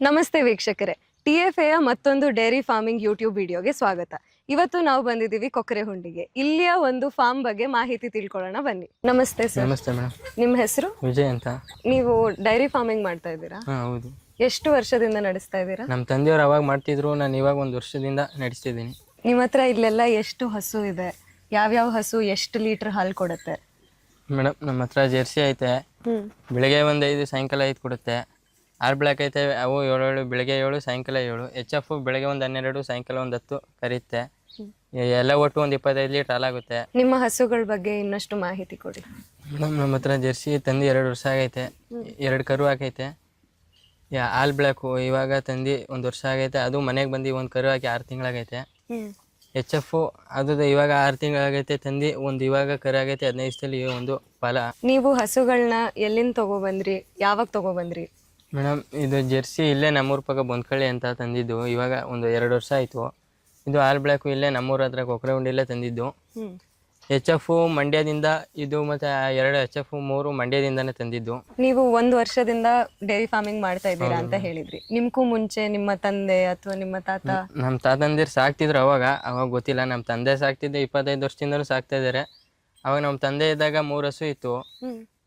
ನಮಸ್ತೆ ವೀಕ್ಷಕರೇ. T F ಎಯ ಮತ್ತೊಂದು ಡೈರಿ ಫಾರ್ಮಿಂಗ್ ಯೂಟ್ಯೂಬ್ ವಿಡಿಯೋಗೆ ಸ್ವಾಗತ. ಇವತ್ತು ನಾವು ಬಂದಿದ್ದೀವಿ ಕೊಕ್ಕರೆಹುಂಡಿಗೆ ಇಲ್ಲಿಯ ಒಂದು ಫಾರ್ಮ್ ಬಗ್ಗೆ ಮಾಹಿತಿ ತಿಳ್ಕೊಳ್ಳೋಣ ಬನ್ನಿ. ನಮಸ್ತೆ ಸರ್. ನಮಸ್ತೆ ಮೇಡಮ್. ನಿಮ್ಮ ಹೆಸರು? ವಿಜಯ್ ಅಂತ. ನೀವು ಡೈರಿ ಫಾರ್ಮಿಂಗ್ ಮಾಡ್ತಾ ಇದ್ದೀರಾ? ಹಾಂ ಹೌದು. ಎಷ್ಟು ವರ್ಷದಿಂದ ನಡೆಸ್ತಾ ಇದ್ದೀರಾ? ನಮ್ಮ ತಂದೆಯವ್ರು ಅವಾಗ ಮಾಡ್ತಿದ್ರು ನಾನು ಇವಾಗ ಒಂದು ವರ್ಷದಿಂದ ನಡೆಸ್ತಿದ್ದೀನಿ. ನಿಮ್ಮ ಹತ್ರ ಇಲ್ಲೆಲ್ಲ ಎಷ್ಟು ಹಸು ಇದೆ? ಯಾವ್ಯಾವ ಹಸು ಎಷ್ಟು ಲೀಟರ್ ಹಾಲು ಕೊಡುತ್ತೆ? ಮೇಡಮ್ ನಮ್ಮ ಹತ್ರ ಜೆರ್ಸಿ ಐತೆ. ಹ್ಮ್. ಬೆಳಿಗ್ಗೆ ಒಂದು ಐದು ಸಾಯಂಕಾಲ ಐದು ಕೊಡುತ್ತೆ. ಆರು ಬ್ಲ್ಯಾಕ್ ಐತೆ ಅವು ಏಳು ಏಳು ಬೆಳಗ್ಗೆ ಏಳು ಸಾಯಂಕಾಲ ಏಳು. ಎಚ್ ಎಫ್ ಬೆಳಗ್ಗೆ ಒಂದು ಹನ್ನೆರಡು ಸಾಯಂಕಾಲ ಒಂದು ಹತ್ತು ಕರೀತೆ. ಎಲ್ಲ ಒಟ್ಟು ಒಂದು ಇಪ್ಪತ್ತೈದು ಲೀಟ್ರ್ ಹಾಲಾಗುತ್ತೆ ನಿಮ್ಮ ಹಸುಗಳ ಬಗ್ಗೆ ಇನ್ನಷ್ಟು ಮಾಹಿತಿ ಕೊಡಿ. ಮೇಡಮ್ ನಮ್ಮ ಹತ್ರ ಜೆರ್ಸಿ ತಂದು ಎರಡು ವರ್ಷ ಆಗೈತೆ. ಎರಡು ಕರು ಹಾಕೈತೆ. ಯಾ ಹಾಲು ಬ್ಲ್ಯಾಕು ಇವಾಗ ತಂದು ಒಂದು ವರ್ಷ ಆಗೈತೆ. ಅದು ಮನೆಗೆ ಬಂದು ಒಂದು ಕರು ಹಾಕಿ ಆರು ತಿಂಗಳಾಗೈತೆ. ಎಚ್ ಎಫ್ ಅದು ಇವಾಗ ಆರು ತಿಂಗಳಾಗೈತೆ ತಂದು ಒಂದು ಇವಾಗ ಕರು ಆಗೈತೆ ಹದಿನೈದು ಒಂದು ಫಲ. ನೀವು ಹಸುಗಳನ್ನ ಎಲ್ಲಿಂದ ತಗೊಬಂದ್ರಿ ಯಾವಾಗ ತಗೊಬಂದ್ರಿ ಮೇಡಮ್ ಇದು ಜೆರ್ಸಿ ಇಲ್ಲೇ ನಮ್ಮೂರ ಪಕ್ಕ ಬಂದ್ಕಳ್ಳಿ ಅಂತ ತಂದಿದ್ದು. ಇವಾಗ ಒಂದು ಎರಡು ವರ್ಷ ಆಯಿತು. ಇದು ಆಲ್ ಬ್ಲ್ಯಾಕು ಇಲ್ಲೇ ನಮ್ಮೂರ ಹತ್ರ ಕೊಕ್ಕರೆ ಉಂಡಿಲ್ಲೇ ತಂದಿದ್ದು. ಹ್ಮ್. ಎಚ್ ಎಫ್ ಮಂಡ್ಯದಿಂದ ಇದು ಮತ್ತೆ ಎರಡು ಎಚ್ ಎಫ್ ಮೂರು ಮಂಡ್ಯದಿಂದನೇ ತಂದಿದ್ದು. ನೀವು ಒಂದು ವರ್ಷದಿಂದ ಡೈರಿ ಫಾರ್ಮಿಂಗ್ ಮಾಡ್ತಾ ಇದ್ದೀರಾ ಅಂತ ಹೇಳಿದ್ರಿ. ನಿಮ್ಗೂ ಮುಂಚೆ ನಿಮ್ಮ ತಂದೆ ಅಥವಾ ನಿಮ್ಮ ತಾತ? ನಮ್ಮ ತಾತಂದಿರು ಸಾಕ್ತಿದ್ರು ಅವಾಗ. ಅವಾಗ ಗೊತ್ತಿಲ್ಲ. ನಮ್ಮ ತಂದೆ ಸಾಕ್ತಿದ್ದೆ ಇಪ್ಪತ್ತೈದು ವರ್ಷದಿಂದಲೂ ಸಾಕ್ತಾ ಇದ್ದಾರೆ ಅವಾಗ ನಮ್ಮ ತಂದೆ ಇದ್ದಾಗ ಮೂರು ಹಸು ಇತ್ತು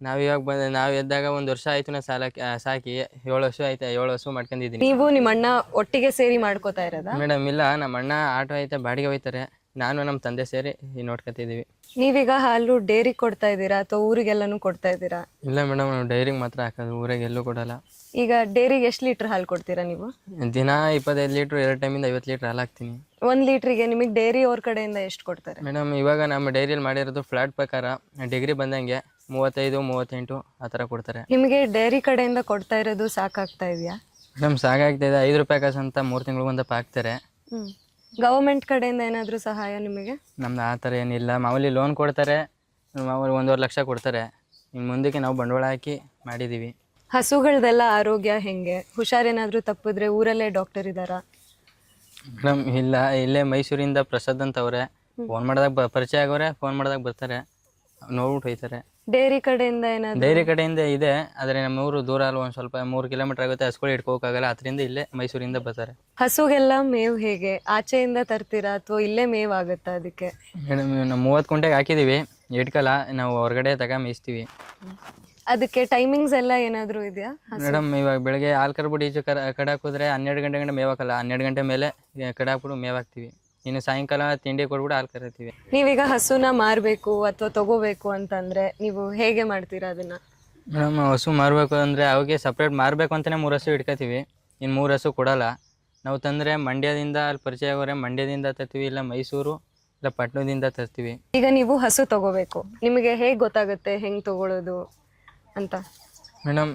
ನಾವು ಇವಾಗ ಬಂದ ನಾವು ಎದ್ದಾಗ ಒಂದು ವರ್ಷ ಆಯ್ತು ನಾ ಸಾಲ ಸಾಕಿ. ಏಳು ವರ್ಷ ಆಯ್ತಾ ಏಳು ವರ್ಷ ಮಾಡ್ಕೊಂಡಿದ್ದೀನಿ. ನೀವು ನಿಮ್ಮ ಅಣ್ಣ ಒಟ್ಟಿಗೆ ಸೇರಿ ಮಾಡ್ಕೋತಾ ಇರೋದ? ಮೇಡಮ್ ಇಲ್ಲ. ನಮ್ಮ ಅಣ್ಣ ಆಟೋ ಐತೆ ಬಾಡಿಗೆ ಹೋಯ್ತಾರೆ. ನಾನು ನಮ್ಮ ತಂದೆ ಸೇರಿ ನೋಡ್ಕೊತಿದ್ದೀವಿ ನೀವೀಗ ಹಾಲು ಡೈರಿ ಕೊಡ್ತಾ ಇದ್ದೀರಾ ಅಥವಾ ಊರಿಗೆಲ್ಲಾನು ಕೊಡ್ತಾ ಇದ್ದೀರಾ? ಇಲ್ಲ ಮೇಡಮ್ ನಾವು ಡೈರಿಗೆ ಮಾತ್ರ ಹಾಕೋದು. ಊರಿಗೆ ಎಲ್ಲೂ ಕೊಡಲ್ಲ. ಈಗ ಡೈರಿಗೆ ಎಷ್ಟು ಲೀಟರ್ ಹಾಲು ಕೊಡ್ತೀರಾ ನೀವು? ದಿನ ಇಪ್ಪತ್ತೈದು ಲೀಟ್ರ್ ಎರಡು ಟೈಮಿಂದ ಐವತ್ತು ಲೀಟ್ರ್ ಹಾಲು ಹಾಕ್ತೀನಿ. ಒಂದ್ ಲೀಟ್ರಿಗೆ ನಿಮಗೆ ಡೈರಿ ಅವ್ರ ಕಡೆಯಿಂದ ಎಷ್ಟು ಕೊಡ್ತಾರೆ? ಮೇಡಮ್ ಇವಾಗ ನಮ್ಮ ಡೈರಿಯಲ್ಲಿ ಮಾಡಿರೋದು ಫ್ಲಾಟ್ ಪ್ರಕಾರ. ಡಿಗ್ರಿ ಬಂದಂಗೆ ಮೂವತ್ತೈದು ಮೂವತ್ತೆಂಟು ಆ ಥರ ಕೊಡ್ತಾರೆ. ನಿಮಗೆ ಡೈರಿ ಕಡೆಯಿಂದ ಕೊಡ್ತಾ ಇರೋದು ಸಾಕಾಗ್ತಾ ಇದೆಯಾ? ಮೇಡಮ್ ಸಾಕಾಗ್ತಿದೆ ಐದು ರೂಪಾಯಿ ಕಾಸು ಅಂತ ಮೂರು ತಿಂಗಳಿಗೊಂದಪ್ಪ ಹಾಕ್ತಾರೆ ಗವರ್ಮೆಂಟ್ ಕಡೆಯಿಂದ ಏನಾದರೂ ಸಹಾಯ ನಿಮಗೆ? ನಮ್ದು ಆ ಥರ ಏನಿಲ್ಲ. ಮಾಮೂಲಿ ಲೋನ್ ಕೊಡ್ತಾರೆ. ಮಾಮೂಲಿ ಒಂದೂವರೆ ಲಕ್ಷ ಕೊಡ್ತಾರೆ. ಇನ್ನು ಮುಂದಕ್ಕೆ ನಾವು ಬಂಡವಾಳ ಹಾಕಿ ಮಾಡಿದ್ದೀವಿ. ಹಸುಗಳದೆಲ್ಲ ಆರೋಗ್ಯ ಹೆಂಗೆ? ಹುಷಾರೇನಾದರೂ ತಪ್ಪಿದ್ರೆ ಊರಲ್ಲೇ ಡಾಕ್ಟರ್ ಇದ್ದಾರಾ? ಮೇಡಮ್ ಇಲ್ಲ. ಇಲ್ಲೇ ಮೈಸೂರಿಂದ ಪ್ರಸಾದ್ ಅಂತವ್ರೆ ಫೋನ್ ಮಾಡಿದಾಗ ಬ ಪರಿಚಯ ಆಗೋರೆ ಫೋನ್ ಮಾಡಿದಾಗ ಬರ್ತಾರೆ. ನೋಡ್ಬಿಟ್ಟು ಹೋಯ್ತಾರೆ. ಡೈರಿ ಕಡೆಯಿಂದ ಏನಾದ್ರು? ಡೈರಿ ಕಡೆಯಿಂದ ಇದೆ ಆದರೆ ನಮ್ಮ ಊರು ದೂರ ಅಲ್ಲ ಒಂದು ಸ್ವಲ್ಪ ಮೂರು ಕಿಲೋಮೀಟರ್ ಆಗುತ್ತೆ ಹಸ್ಗಳು ಇಟ್ಕೋಕ್ಕಾಗಲ್ಲ ಅದರಿಂದ ಇಲ್ಲೇ ಮೈಸೂರಿಂದ ಬರ್ತಾರೆ. ಹಸುಗೆಲ್ಲ ಮೇವು ಹೇಗೆ? ಆಚೆಯಿಂದ ತರ್ತೀರಾ ಅಥವಾ ಇಲ್ಲೇ ಮೇವ್ ಆಗುತ್ತಾ ಅದಕ್ಕೆ? ಮೇಡಮ್ ನಾವು ಮೂವತ್ತು ಕುಂಟೆಗೆ ಹಾಕಿದ್ದೀವಿ ಇಟ್ಕಲ್ಲ ನಾವು ಹೊರಗಡೆ ತಗ ಮೇಯಿಸ್ತೀವಿ. ಅದಕ್ಕೆ ಟೈಮಿಂಗ್ಸ್ ಎಲ್ಲ ಏನಾದರೂ ಇದೆಯಾ ಮೇಡಮ್ ಇವಾಗ ಬೆಳಗ್ಗೆ ಹಾಲು ಕರ್ಬಿಟ್ಟು ಈಚೆ ಕರ ಕಡಾಕ್ ಹೋದ್ರೆ ಹನ್ನೆರಡು ಗಂಟೆ ಗಂಟೆ ಮೇವಾಕಲ್ಲ ಹನ್ನೆರಡು ಗಂಟೆ ಮೇಲೆ ಕಡೆ ಹಾಕ್ಬಿಟ್ಟು ಹಾಕ್ತೀವಿ. ಇನ್ನು ಸಾಯಂಕಾಲ ತಿಂಡಿ ಕೊಟ್ಬಿಟ್ಟು ಹಾಲು ಕರಿತೀವಿ ನೀವೀಗ ಹಸುನ ಮಾರಬೇಕು ಅಥವಾ ತಗೋಬೇಕು ಅಂತಂದ್ರೆ ನೀವು ಹೇಗೆ ಮಾಡ್ತೀರಾ ಅದನ್ನ? ಮೇಡಮ್ ಹಸು ಮಾರಬೇಕು ಅಂದರೆ ಅವಾಗೆ ಸಪ್ರೇಟ್ ಮಾರಬೇಕು ಅಂತಲೇ ಮೂರು ಹಸು ಇಟ್ಕೋತೀವಿ. ಇನ್ನು ಮೂರು ಹಸು ಕೊಡಲ್ಲ. ನಾವು ತಂದರೆ ಮಂಡ್ಯದಿಂದ ಅಲ್ಲಿ ಪರಿಚಯ ಆಗೋರೆ ಮಂಡ್ಯದಿಂದ ತರ್ತೀವಿ ಇಲ್ಲ ಮೈಸೂರು ಇಲ್ಲ ಪಟ್ಟಣದಿಂದ ತರ್ತೀವಿ. ಈಗ ನೀವು ಹಸು ತಗೋಬೇಕು. ನಿಮಗೆ ಹೇಗೆ ಗೊತ್ತಾಗುತ್ತೆ ಹೆಂಗೆ ತಗೊಳ್ಳೋದು ಅಂತ? ಮೇಡಮ್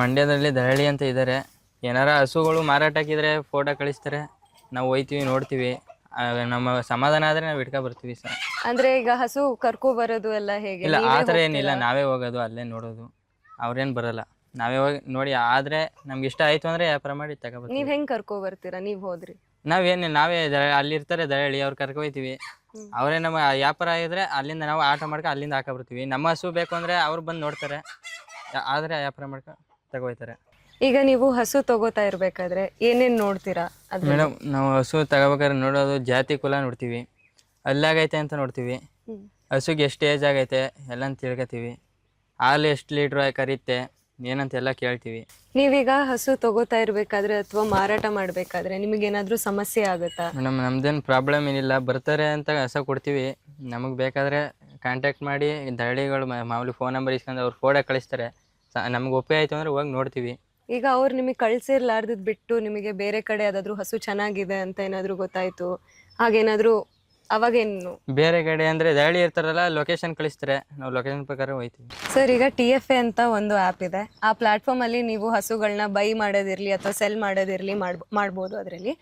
ಮಂಡ್ಯದಲ್ಲಿ ದರಳಿ ಅಂತ ಇದ್ದಾರೆ ಏನಾರ ಹಸುಗಳು ಮಾರಾಟ ಹಾಕಿದ್ರೆ ಫೋಟೋ ಕಳಿಸ್ತಾರೆ. ನಾವು ಹೋಯ್ತೀವಿ ನೋಡ್ತೀವಿ. ನಮ್ಮ ಸಮಾಧಾನ ಆದ್ರೆ ನಾವು ಇಟ್ಕೊ ಬರ್ತೀವಿ ಸರ್. ಅಂದ್ರೆ ಈಗ ಹಸು ಕರ್ಕೊ ಬರೋದು ಎಲ್ಲ ಹೇಗೆ? ಇಲ್ಲ ಆ ಥರ ಏನಿಲ್ಲ ನಾವೇ ಹೋಗೋದು ಅಲ್ಲೇ ನೋಡೋದು. ಅವ್ರೇನ್ ಬರಲ್ಲ. ನಾವೇ ಹೋಗಿ ನೋಡಿ ಆದ್ರೆ ನಮ್ಗೆ ಇಷ್ಟ ಆಯ್ತು ಅಂದ್ರೆ ವ್ಯಾಪಾರ ಮಾಡಿ ತಗೋಬೇಕು ನೀವ್ ಹೆಂಗ್ ಕರ್ಕೊ ಬರ್ತೀರಾ? ನೀವ್ ಹೋದ್ರಿ. ನಾವೇನು ನಾವೇ ದ- ಅಲ್ಲಿರ್ತಾರೆ ದಯಾಳಿ ಅವ್ರು ಕರ್ಕೊ ಹೋಯ್ತೀವಿ. ಅವರೇ ನಮ್ಮ ವ್ಯಾಪಾರ ಆಗಿದ್ರೆ ಅಲ್ಲಿಂದ ನಾವು ಆಟ ಮಾಡ್ಕೊ ಅಲ್ಲಿಂದ ಹಾಕೊ ಬರ್ತೀವಿ ನಮ್ಮ ಹಸು ಬೇಕು ಅಂದ್ರೆ ಅವ್ರು ಬಂದು ನೋಡ್ತಾರೆ. ಆದ್ರೆ ವ್ಯಾಪಾರ ಮಾಡ್ಕೊ ತಗೋಯ್ತಾರೆ. ಈಗ ನೀವು ಹಸು ತಗೋತಾ ಇರ್ಬೇಕಾದ್ರೆ ಏನೇನ್ ನೋಡ್ತೀರಾ ಮೇಡಮ್ ನಾವು ಹಸು ತಗೋಬೇಕಾದ್ರೆ ನೋಡೋದು ಜಾತಿ ಕುಲ ನೋಡ್ತೀವಿ ಅಲ್ಲಾಗೈತೆ ಅಂತ ನೋಡ್ತೀವಿ. ಹಸುಗೆ ಎಷ್ಟು ಏಜ್ ಆಗೈತೆ ಎಲ್ಲ ತಿಳ್ಕೊತೀವಿ. ಹಾಲು ಎಷ್ಟು ಲೀಟ್ರ್ ಕರೀತೆ ಏನಂತ ಎಲ್ಲ ಕೇಳ್ತೀವಿ. ನೀವೀಗ ಹಸು ತಗೋತಾ ಇರ್ಬೇಕಾದ್ರೆ ಅಥವಾ ಮಾರಾಟ ಮಾಡ್ಬೇಕಾದ್ರೆ ನಿಮಗೆ ಏನಾದ್ರೂ ಸಮಸ್ಯೆ ಆಗುತ್ತಾ? ಮೇಡಮ್ ನಮ್ದೇನು ಪ್ರಾಬ್ಲಮ್ ಏನಿಲ್ಲ. ಬರ್ತಾರೆ ಅಂತ ಹಸ ಕೊಡ್ತೀವಿ. ನಮಗೆ ಬೇಕಾದರೆ ಕಾಂಟ್ಯಾಕ್ಟ್ ಮಾಡಿ ದಳ್ಳಿಗಳು ಮ- ಮಾಮೂಲಿ ಫೋನ್ ನಂಬರ್ ಇಸ್ಕೊಂಡು ಅವ್ರು ಫೋಟೋ ಕಳಿಸ್ತಾರೆ. ಸ ನಮ್ಗೆ ಒಪ್ಪೆ ಆಯಿತು ಅಂದರೆ ಹೋಗಿ ನೋಡ್ತೀವಿ. ಈಗ ಅವ್ರು ನಿಮಗೆ ಕಳ್ಸಿರ್ಲಾರ್ದಿದ್ ಬಿಟ್ಟು ನಿಮಗೆ ಬೇರೆ ಕಡೆ ಯಾವ್ದಾದ್ರು ಹಸು ಚೆನ್ನಾಗಿದೆ ಅಂತ ಏನಾದ್ರು ಗೊತ್ತಾಯ್ತು? ಹಾಗೇನಾದ್ರೂ ಅವಾಗೇನು ಬೇರೆ ಕಡೆ ಅಂದ್ರೆ ದಾಳಿ ಇರ್ತಾರಲ್ಲ ಲೊಕೇಶನ್ ಕಳಿಸ್ತಾರೆ. ನಾವು ಲೊಕೇಶನ್ ಪ್ರಕಾರ ಹೋಯ್ತೀವಿ. ಸರ್ ಈಗ ಟಿ ಎಫ್ ಎ ಅಂತ ಒಂದು ಆ್ಯಪ್ ಇದೆ. ಆ ಪ್ಲಾಟ್ಫಾರ್ಮ್ ಅಲ್ಲಿ ನೀವು ಹಸುಗಳನ್ನ ಬೈ ಮಾಡೋದಿರ್ಲಿ ಅಥವಾ ಸೆಲ್ ಮಾಡೋದಿರ್ಲಿ ಮಾಡ್ಬೋ ಮಾಡ್ಬೋದು ಅದರಲ್ಲಿ.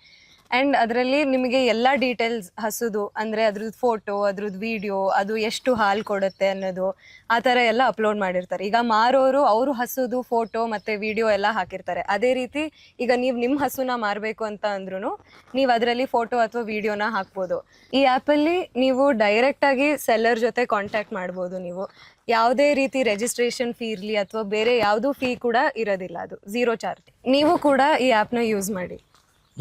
ಅಂಡ್ ಅದರಲ್ಲಿ ನಿಮಗೆ ಎಲ್ಲ ಡೀಟೇಲ್ಸ್ ಹಸುದು, ಅಂದ್ರೆ ಅದ್ರದ್ದು ಫೋಟೋ ಅದ್ರದ್ದು ವಿಡಿಯೋ ಅದು ಎಷ್ಟು ಹಾಲು ಕೊಡುತ್ತೆ ಅನ್ನೋದು, ಆ ಥರ ಎಲ್ಲ ಅಪ್ಲೋಡ್ ಮಾಡಿರ್ತಾರೆ. ಈಗ ಮಾರೋರು ಅವರು ಹಸುದು ಫೋಟೋ ಮತ್ತೆ ವಿಡಿಯೋ ಎಲ್ಲ ಹಾಕಿರ್ತಾರೆ. ಅದೇ ರೀತಿ ಈಗ ನೀವು ನಿಮ್ಮ ಹಸುನ ಮಾರಬೇಕು ಅಂತ ಅಂದ್ರೂ ನೀವು ಅದರಲ್ಲಿ ಫೋಟೋ ಅಥವಾ ವಿಡಿಯೋನ ಹಾಕ್ಬೋದು. ಈ ಆ್ಯಪಲ್ಲಿ ನೀವು ಡೈರೆಕ್ಟಾಗಿ ಸೆಲ್ಲರ್ ಜೊತೆ ಕಾಂಟ್ಯಾಕ್ಟ್ ಮಾಡ್ಬೋದು ನೀವು. ಯಾವುದೇ ರೀತಿ ರಿಜಿಸ್ಟ್ರೇಷನ್ ಫೀ ಇರಲಿ ಅಥವಾ ಬೇರೆ ಯಾವುದೂ ಫೀ ಕೂಡ ಇರೋದಿಲ್ಲ ಅದು ಝೀರೋ ಚಾರ್ಜ್ ನೀವು ಕೂಡ ಈ ಆ್ಯಪ್ನ ಯೂಸ್ ಮಾಡಿ.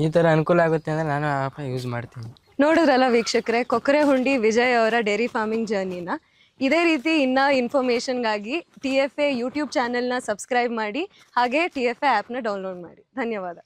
ಈ ತರ ಅನುಕೂಲ ಆಗುತ್ತೆ ಅಂದ್ರೆ ನಾನು ಆಪ್ ಯೂಸ್ ಮಾಡ್ತೀನಿ. ನೋಡಿದ್ರಲ್ಲ ವೀಕ್ಷಕರೇ ಕೊಕ್ಕರೆ ಹುಂಡಿ ವಿಜಯ್ ಅವರ ಡೈರಿ ಫಾರ್ಮಿಂಗ್ ಜರ್ನಿನ ಇದೇ ರೀತಿ ಇನ್ನ ಇನ್ಫಾರ್ಮೇಶನ್ಗಾಗಿ ಟಿ ಎಫ್ ಎ ಯೂಟ್ಯೂಬ್ ಚಾನೆಲ್ನ ಸಬ್ಸ್ಕ್ರೈಬ್ ಮಾಡಿ, ಹಾಗೆ ಟಿ ಎಫ್ ಎ ಆ್ಯಪ್ನ ಡೌನ್ಲೋಡ್ ಮಾಡಿ. ಧನ್ಯವಾದ.